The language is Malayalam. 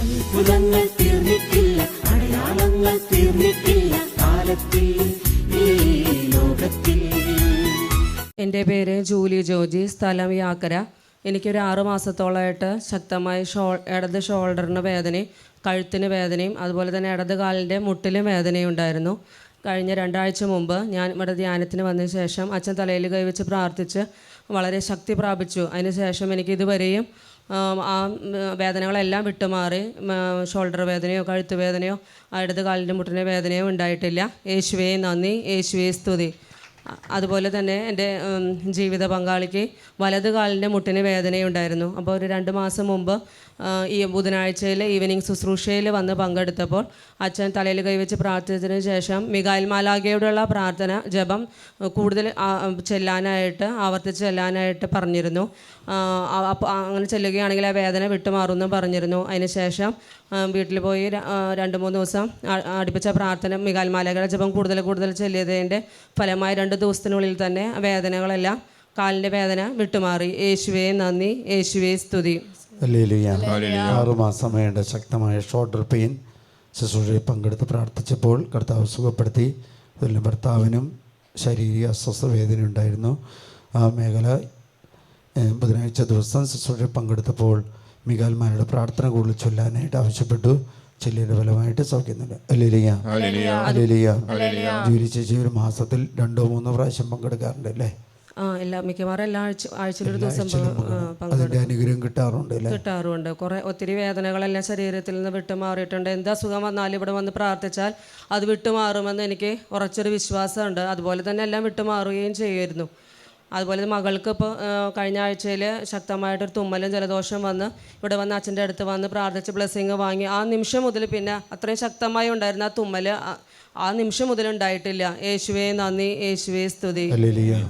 അത്ഭുതങ്ങൾ തീർന്നിട്ടില്ല അടയാളങ്ങൾ തീർന്നിട്ടില്ല കാലത്തിൽ എന്റെ പേര് ജൂലി ജോജി സ്ഥലം യാക്കര. എനിക്കൊരു ആറു മാസത്തോളമായിട്ട് ശക്തമായി ഷോ ഇടത് ഷോൾഡറിന് വേദനയും കഴുത്തിന് വേദനയും അതുപോലെ തന്നെ ഇടത് കാലിന്റെ മുട്ടിലും വേദനയും ഉണ്ടായിരുന്നു. കഴിഞ്ഞ രണ്ടാഴ്ച മുമ്പ് ഞാൻ ഇവിടെ ധ്യാനത്തിന് വന്നതിന് ശേഷം അച്ഛൻ തലയിൽ കൈവച്ച് പ്രാർത്ഥിച്ച് വളരെ ശക്തി പ്രാപിച്ചു. അതിന് ശേഷം എനിക്ക് ഇതുവരെയും ആ വേദനകളെല്ലാം വിട്ടുമാറി. ഷോൾഡർ വേദനയോ കഴുത്ത് വേദനയോ ഇടത് കാലിന്റെ മുട്ടിന്റെ വേദനയോ ഉണ്ടായിട്ടില്ല. യേശുവേ നന്ദി. യേശുവേ സ്തുതി. അതുപോലെ തന്നെ എന്റെ ജീവിത പങ്കാളിക്ക് വലത് കാലിന്റെ മുട്ടിന് വേദനയുണ്ടായിരുന്നു. അപ്പോൾ ഒരു രണ്ട് മാസം മുമ്പ് ഈ ബുധനാഴ്ചയിൽ ഈവനിങ് ശുശ്രൂഷയിൽ വന്ന് പങ്കെടുത്തപ്പോൾ അച്ഛൻ തലയിൽ കൈവച്ച് പ്രാർത്ഥിച്ചതിന് ശേഷം മികായിൽ മാലാഖയോടുള്ള പ്രാർത്ഥന ജപം കൂടുതൽ ചെല്ലാനായിട്ട് ആവർത്തിച്ച് ചെല്ലാനായിട്ട് പറഞ്ഞിരുന്നു. അപ്പോൾ അങ്ങനെ ചെല്ലുകയാണെങ്കിൽ ആ വേദന വിട്ടുമാറുമെന്ന് പറഞ്ഞിരുന്നു. അതിന് ശേഷം വീട്ടിൽ പോയി രണ്ട് മൂന്ന് ദിവസം അടുപ്പിച്ച പ്രാർത്ഥന മികാൽ മാലകളുടെ ജപം കൂടുതൽ കൂടുതൽ ചെല്ലിയതിന്റെ ഫലമായി രണ്ട് ദിവസത്തിനുള്ളിൽ തന്നെ ആ വേദനകളെല്ലാം കാലിന്റെ വേദന വിട്ടുമാറി. യേശുവേ നന്ദി. യേശുവേ സ്തുതി. ആറുമാസം വേണ്ട ശക്തമായ ഷോൾഡർ പെയിൻ ശുശ്രൂഷയിൽ പങ്കെടുത്ത് പ്രാർത്ഥിച്ചപ്പോൾ കർത്താവ് സുഖപ്പെടുത്തി. അതിൽ ഭർത്താവിനും ശാരീരിക അസ്വസ്ഥ വേദന ഉണ്ടായിരുന്നു. ആ മേഖല ബുധനാഴ്ച ദിവസം ശുശ്രൂഷയിൽ പങ്കെടുത്തപ്പോൾ മികാൽമാരുടെ പ്രാർത്ഥന കൂടുതൽ ചൊല്ലാനായിട്ട് ആവശ്യപ്പെട്ടു. ചെല്ലിയുടെ ഫലമായിട്ട് സൗഖ്യം അല്ലേലിയ. അല്ലേലിയ. ജോലി ചേച്ചി ഒരു മാസത്തിൽ രണ്ടോ മൂന്നോ പ്രാവശ്യം പങ്കെടുക്കാറുണ്ട് അല്ലേ? ആ എല്ലാ മിക്കവാറും എല്ലാ ആഴ്ച ആഴ്ചയിലൊരു ദിവസം പങ്കെടുക്കും. അനുഗ്രഹം കിട്ടാറുണ്ട് അല്ലേ? കുറെ കുറേ ഒത്തിരി വേദനകളെല്ലാം ശരീരത്തിൽ നിന്ന് വിട്ടുമാറിയിട്ടുണ്ട്. എന്ത് അസുഖം വന്നാലും ഇവിടെ വന്ന് പ്രാർത്ഥിച്ചാൽ അത് വിട്ടുമാറുമെന്ന് എനിക്ക് ഉറച്ചൊരു വിശ്വാസമുണ്ട്. അതുപോലെ തന്നെ എല്ലാം വിട്ടുമാറുകയും ചെയ്യുമായിരുന്നു. അതുപോലെ മകൾക്ക് ഇപ്പോൾ കഴിഞ്ഞ ആഴ്ചയിൽ ശക്തമായിട്ടൊരു തുമ്മലും ജലദോഷം വന്ന് ഇവിടെ വന്ന് അച്ഛന്റെ അടുത്ത് വന്ന് പ്രാർത്ഥിച്ച് ബ്ലെസ്സിങ് വാങ്ങി. ആ നിമിഷം മുതൽ പിന്നെ അത്രയും ശക്തമായി ഉണ്ടായിരുന്ന ആ തുമ്മൽ ആ നിമിഷം മുതൽ ഉണ്ടായിട്ടില്ല. യേശുവേ നന്ദി. യേശുവേ സ്തുതി. Hallelujah.